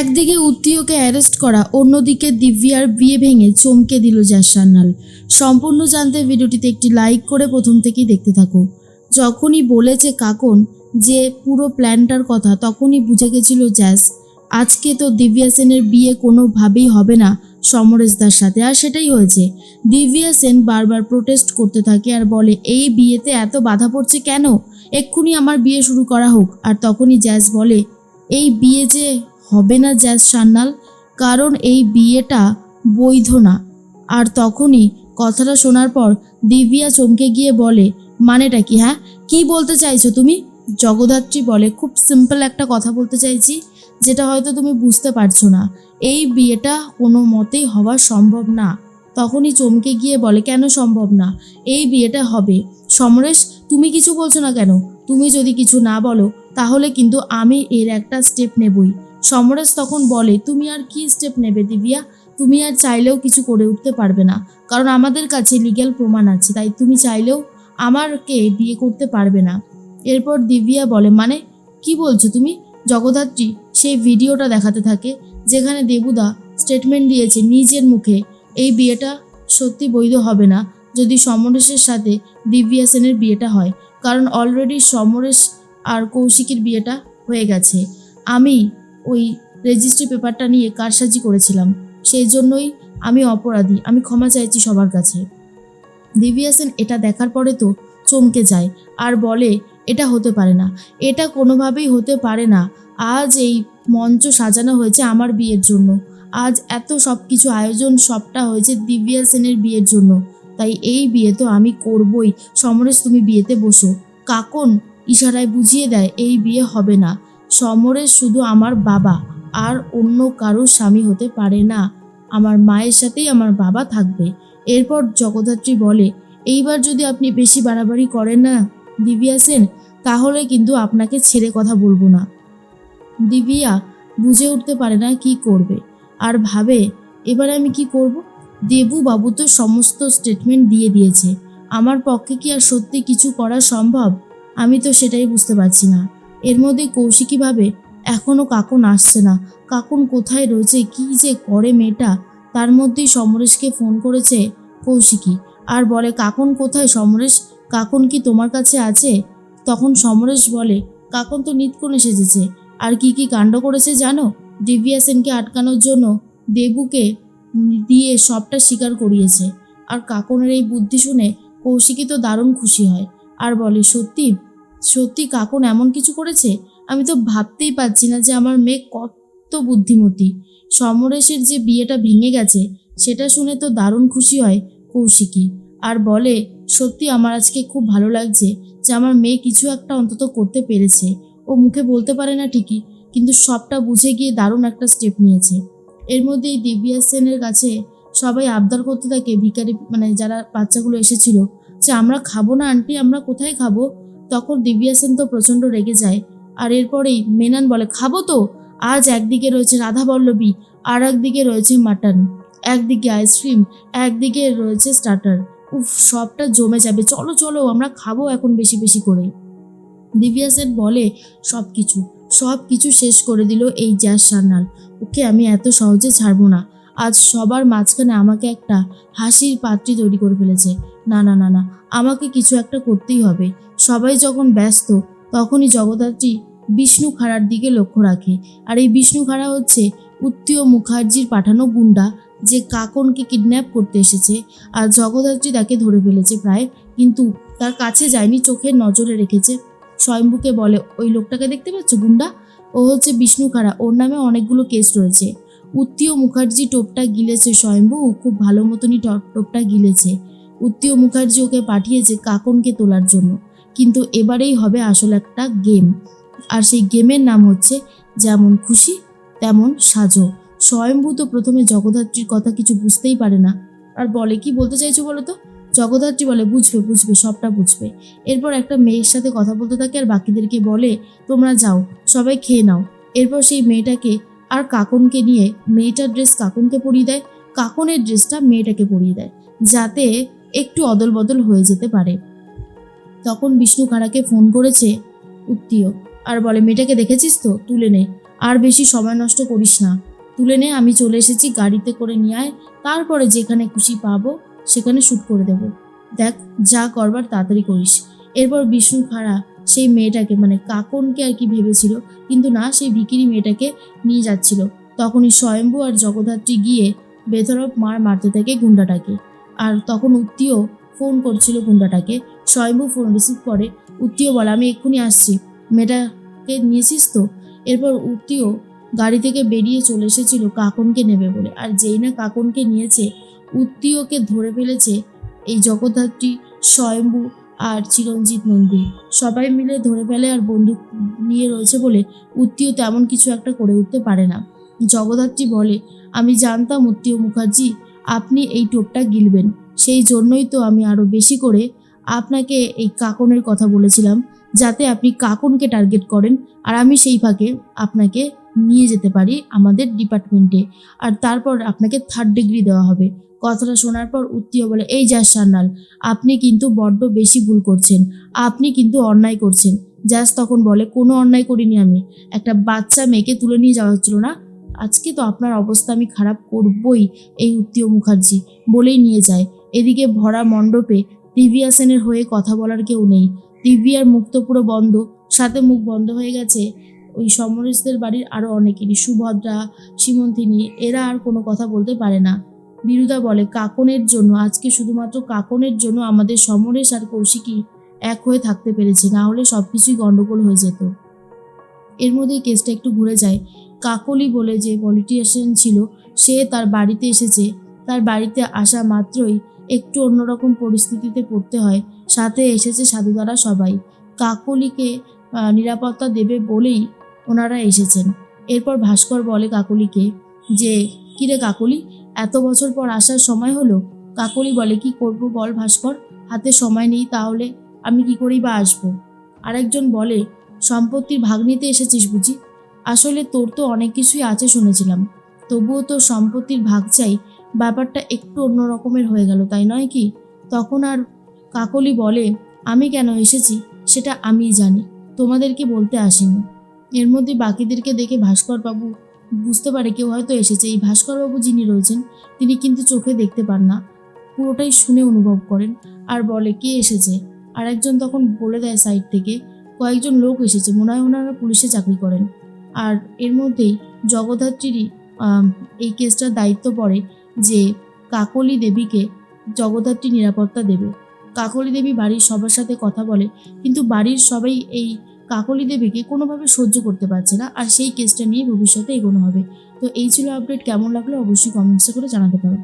একদিকে উত্তীয়কে অ্যারেস্ট করা, অন্যদিকে দিব্যার বিয়ে ভেঙে চমকে দিল জ্যাস সান্যাল সম্পূর্ণ জানতে ভিডিওটিতে একটি লাইক করে প্রথম থেকেই দেখতে থাকো। যখনই বলেছে কাকন যে পুরো প্ল্যানটার কথা, তখনই বুঝে গেছিল জ্যাস, আজকে তো দিব্যা সেনের বিয়ে কোনোভাবেই হবে না সমরেশদার সাথে। আর সেটাই হয়েছে, দিব্যা সেন বারবার প্রোটেস্ট করতে থাকে আর বলে, এই বিয়েতে এত বাধা পড়ছে কেন? এক্ষুনি আমার বিয়ে শুরু করা হোক। আর তখনই জ্যাস বলে, এই বিয়ে যে হবে না জ্যাজ সান্যাল, কারণ এই বিয়েটা বৈধ না। আর তখনই কথাটা শোনার পর দিব্যা চমকে গিয়ে বলে, মানেটা কি হ্যাঁ? কি বলতে চাইছো তুমি? জগদ্ধাত্রী বলে, খুব সিম্পল একটা কথা বলতে চাইছি, যেটা হয়তো তুমি বুঝতে পারছ না। এই বিয়েটা কোনো মতেই হওয়া সম্ভব না। তখনই চমকে গিয়ে বলে, কেন সম্ভব না? এই বিয়েটা হবে। সমরেশ, তুমি কিছু বলছো না কেন? তুমি যদি কিছু না বলো, তাহলে কিন্তু আমি এর একটা স্টেপ নেবই। সমরেশ তখন বলে, তুমি আর কি স্টেপ নেবে দিব্যা? তুমি আর চাইলেও কিছু করে উঠতে পারবে না। কারণ আমাদের কাছে লিগ্যাল প্রমাণ আছে, তাই তুমি চাইলেও আমারকে বিয়ে করতে পারবে না। এরপর দিব্যা বলে মানে কি বলছো তুমি? জগদ্ধাত্রী সেই ভিডিওটা দেখাতে থাকে, যেখানে দেবুদা স্টেটমেন্ট দিয়েছে নিজের মুখে, এই বিয়েটা সত্যি বৈধ হবে না যদি সমরেশের সাথে দিব্যা সেনের বিয়েটা হয়। কারণ অলরেডি সমরেশ আর কৌশিকের বিয়েটা হয়ে গেছে। আমি ওই রেজিস্ট্রি পেপারটা নিয়ে কারসাজি করেছিলাম। সেই জন্যই আমি অপরাধী, আমি ক্ষমা চাইছি সবার কাছে। দিব্যা সেন এটা দেখার পরে তো চমকে যায়, আর বলে, এটা হতে পারে না, এটা কোনোভাবেই হতে পারে না। আজ এই মঞ্চ সাজানো হয়েছে আমার বিয়ের জন্য। আজ এত সব কিছু আয়োজন সবটা হয়েছে দিব্যা সেনের বিয়ের জন্য। তাই এই বিয়ে তো আমি করবই। সমরেশ, তুমি বিয়েতে বসো। কাকন ইশারায় বুঝিয়ে দেয়, এই বিয়ে হবে না। সমরেশ শুধু আমার বাবা আর অন্য কারোর স্বামী হতে পারে না। আমার মায়ের সাথেই আমার বাবা থাকবে। এরপর জগদ্ধাত্রী বলে, এইবার যদি আপনি বেশি বাড়াবাড়ি করেন না, দিবিয়া সেন, তাহলে কিন্তু আপনাকে ছেড়ে কথা বলব না। দিবিয়া বুঝে উঠতে পারে না কি করবে আর ভাবে, এবার আমি কি করব? দেবু বাবু তো সমস্ত স্টেটমেন্ট দিয়ে দিয়েছে। আমার পক্ষে কি আর সত্যি কিছু করা সম্ভব? আমি তো সেটাই বুঝতে পারছি না। এর মধ্যে কৌশিকী ভাবে এখনও কাকুন আসছে না। কাকুন কোথায় রয়েছে? কি যে করে মেয়েটা? তার মধ্যেই সমরেশকে ফোন করেছে কৌশিকী। আর বলে, কাকুন কোথায় সমরেশ? কাকুন কি তোমার কাছে আছে? তখন সমরেশ বলে, কাকুন তো নিতকোণে সেজেছে আর কি কি কাণ্ড করেছে জানো? দিব্যা সেনকে আটকানোর জন্য দেবুকে দিয়ে সবটা স্বীকার করিয়েছে। আর কাকনের এই বুদ্ধি শুনে কৌশিকী তো দারুণ খুশি হয়। আর বলে, সত্যি? সত্যি কাকুন এমন কিছু করেছে? আমি তো ভাবতেই পারছি না যে আমার মেয়ে কত বুদ্ধিমতী। সমরেশের যে বিয়েটা ভেঙে গেছে, সেটা শুনে তো দারুণ খুশি হয় কৌশিকী। আর বলে, সত্যি আমার আজকে খুব ভালো লাগছে যে আমার মেয়ে কিছু একটা অন্তত করতে পেরেছে। ও মুখে বলতে পারে না ঠিকই, কিন্তু সবটা বুঝে গিয়ে দারুণ একটা স্টেপ নিয়েছে। এর মধ্যেই দিব্যা সেনের কাছে সবাই আবদার করতে থাকে ভিকারি মানে যারা বাচ্চাগুলো এসেছিল, যে আমরা খাব না, আন্টি, আমরা কোথায় খাব? তখন দিব্যা সেন তো প্রচণ্ড রেগে যায়। আর এরপরেই মেনান বলে, খাব তো। আজ একদিকে রয়েছে রাধা বল্লভী, আর একদিকে রয়েছে মাটন। একদিকে আইসক্রিম, একদিকে রয়েছে স্টার্টার। উফ, সবটা জমে যাবে। চলো চলো, আমরা খাব এখন বেশি বেশি করে। দিব্যা সেন বলে সব কিছু সব কিছু শেষ করে দিল এই জ্যাস সান্যাল। ওকে আমি এত সহজে ছাড়বো না। আজ সবার মাঝখানে আমাকে একটা হাসির পাত্রী তৈরি করে ফেলেছে। না না না না, আমাকে কিছু একটা করতেই হবে। সবাই যখন ব্যস্ত, তখনই জগদ্ধাত্রী বিষ্ণু খাড়ার দিকে লক্ষ্য রাখে। আর এই বিষ্ণু খাড়া হচ্ছে উত্তীয় মুখার্জির পাঠানো গুন্ডা, যে কাকনকে কিডন্যাপ করতে এসেছে। আর জগদ্ধাত্রী তাকে ধরে ফেলেছে প্রায়, কিন্তু তার কাছে যায়নি, চোখের নজরে রেখেছে। স্বয়ম্ভুকে বলে, ওই লোকটাকে দেখতে পাচ্ছ গুন্ডা? ও হচ্ছে বিষ্ণু খাড়া। ওর নামে অনেকগুলো কেস রয়েছে। উত্তীয় মুখার্জি টোপটা গিলেছে স্বয়ম্ভু, খুব ভালো মতনই টপ- টোপটা গিলেছে। উত্তীয় মুখার্জি ওকে পাঠিয়েছে কাকনকে তোলার জন্য। কিন্তু এবারেই হবে আসল একটা গেম। আর সেই গেমের নাম হচ্ছে যেমন খুশি, তেমন সাজো। স্বয়ম্ভূ তো প্রথমে জগদ্ধাত্রীর কথা কিছু বুঝতেই পারে না। আর বলে, কি বলতে চাইছো বলো তো? জগদ্ধাত্রী বলে, বুঝবে বুঝবে, সবটা বুঝবে। এরপর একটা মেয়ের সাথে কথা বলতে থাকে আর বাকিদেরকে বলে, তোমরা যাও, সবাই খেয়ে নাও। এরপর সেই মেয়েটাকে আর কাকনকে নিয়ে মেয়েটার ড্রেস কাকনকে পরিয়ে দেয়, কাকনের ড্রেসটা মেয়েটাকে পরিয়ে দেয়, যাতে একটু অদল বদল হয়ে যেতে পারে। তখন বিষ্ণু খাড়াকে ফোন করেছে, উত্তীয়, আর বলে, মেয়েটাকে দেখেছিস তো? তুলে নে, আর বেশি সময় নষ্ট করিস না। তুলে নে, আমি চলে এসেছি, গাড়িতে করে নিয়ে আয়, তারপরে যেখানে খুশি পাবো, সেখানে শ্যুট করে দেবো। দেখ, যা করবার তাড়াতাড়ি করিস। এরপর বিষ্ণু খাড়া সেই মেয়েটাকে মানে কাকনকে আর কি ভেবেছিল। কিন্তু না, সেই ভিকিরি মেয়েটাকে নিয়ে যাচ্ছিল। তখনই স্বয়ম্ভু আর জগদ্ধাত্রী গিয়ে বেধরব মার মারতে থাকে গুন্ডাটাকে। আর তখন উত্তিও ফোন করছিল গুন্ডাটাকে। স্বয়ম্ভু ফোন রিসিভ করে উত্তিও বলে, আমি এক্ষুনি আসছি। মেয়েটাকে নিয়েছিস তো? এরপর উত্তিও গাড়ি থেকে বেরিয়ে চলে এসেছিল কাকনকে নেবে বলে। আর যেই না কাকনকে নিয়েছে উত্তিওকে ধরে ফেলেছে এই জগদ্ধাত্রী, স্বয়ম্ভু আর চিরঞ্জিত নন্দী সবাই মিলে ধরে ফেলে আর বন্দুক নিয়ে রয়েছে বলে উত্তিও তেমন কিছু একটা করে উঠতে পারে না। জগদ্ধাত্রী বলে, আমি জানতাম উত্তিও মুখার্জি, আপনি এই টোপটা গিলবেন। সেই জন্যই তো আমি আরও বেশি করে আপনাকে এই কাকনের কথা বলেছিলাম, যাতে আপনি কাকনকে টার্গেট করেন। আর আমি সেই ফাঁকে আপনাকে নিয়ে যেতে পারি আমাদের ডিপার্টমেন্টে আর তারপর আপনাকে থার্ড ডিগ্রি দেওয়া হবে। কথাটা শোনার পর উত্তীয় বলে, এই যা সান্নাল আপনি কিন্তু বড্ড বেশি ভুল করছেন। আপনি কিন্তু অন্যায় করছেন। জাস তখন বলে, কোনো অন্যায় করিনি আমি। একটা বাচ্চা মেয়েকে তুলে নিয়ে যাওয়া হচ্ছিল না। আজকে তো আপনার অবস্থা আমি খারাপ করবই। এই উত্তীয় মুখার্জি বলেই নিয়ে যায়। এদিকে ভরা মণ্ডপে দিব্যা সেনের হয়ে কথা বলার কেউ নেই। দিব্যার মুখ তো পুরো বন্ধ। সাথে মুখ বন্ধ হয়ে গেছে। ওই সমরেশদের বাড়ির আরও অনেকেরই, সুভদ্রা, সীমন্তিনী, এরা আর কোনো কথা বলতে পারে না। বিরুদা বলে, কাকনের জন্য, আজকে শুধুমাত্র কাকনের জন্য আমাদের সমরেশ আর কৌশিকী এক হয়ে থাকতে পেরেছে, না হলে সব কিছুই গণ্ডগোল হয়ে যেত। এর মধ্যেই কেসটা একটু ঘুরে যায়। কাকলি বলে যে পলিটিশিয়ান ছিল, সে তার বাড়িতে এসেছে। তার বাড়িতে আসা মাত্রই একটু অন্যরকম পরিস্থিতিতে পড়তে হয়। সাথে এসেছে সাধুদারা সবাই। কাকলিকে নিরাপত্তা দেবে বলেই ওনারা এসেছেন। এরপর ভাস্কর বলে কাকলিকে যে, কিরে কাকলি, এত বছর পর আসার সময় হলো? কাকলি বলে, কি করব বল ভাস্কর, হাতে সময় নেই তাহলে আমি কি করেই বা আসব? আরেকজন বলে, সম্পত্তির ভাগ নিতে এসেছিস বুঝি? আসলে তোর তো অনেক কিছুই আছে শুনেছিলাম। তবুও তোর সম্পত্তির ভাগ চাই ব্যাপারটা একটু অন্য রকমের হয়ে গেল, তাই নয় কি? তখন আর কাকলি বলে, আমি কেন এসেছি সেটা আমিই জানি। তোমাদেরকে বলতে আসিনি? এর মধ্যে বাকিদেরকে দেখে ভাস্করবাবু বুঝতে পারে কেউ হয়তো এসেছে। এই ভাস্করবাবু যিনি রয়েছেন, তিনি কিন্তু চোখে দেখতে পান না। পুরোটাই শুনে অনুভব করেন। আর বলে, কে এসেছে? আর একজন তখন বলে দেয় সাইড থেকে, কয়েকজন লোক এসেছে। মনে হয় ওনারা পুলিশে চাকরি করেন। আর এর মধ্যেই জগদ্ধাত্রীরই এই কেসটার দায়িত্ব পড়ে যে কাকলি দেবীকে জগদ্ধাত্রী নিরাপত্তা দেবে। কাকলি দেবী বাড়ির সবার সাথে কথা বলে, কিন্তু বাড়ির সবাই এই কাকলি দেবীকে কোনোভাবে সহ্য করতে পারছে না, আর সেই কেসটা নিয়ে ভবিষ্যতে এগোনো হবে। তো এই ছিল আপডেট কেমন লাগল অবশ্যই কমেন্টসে করে জানাতে পারো।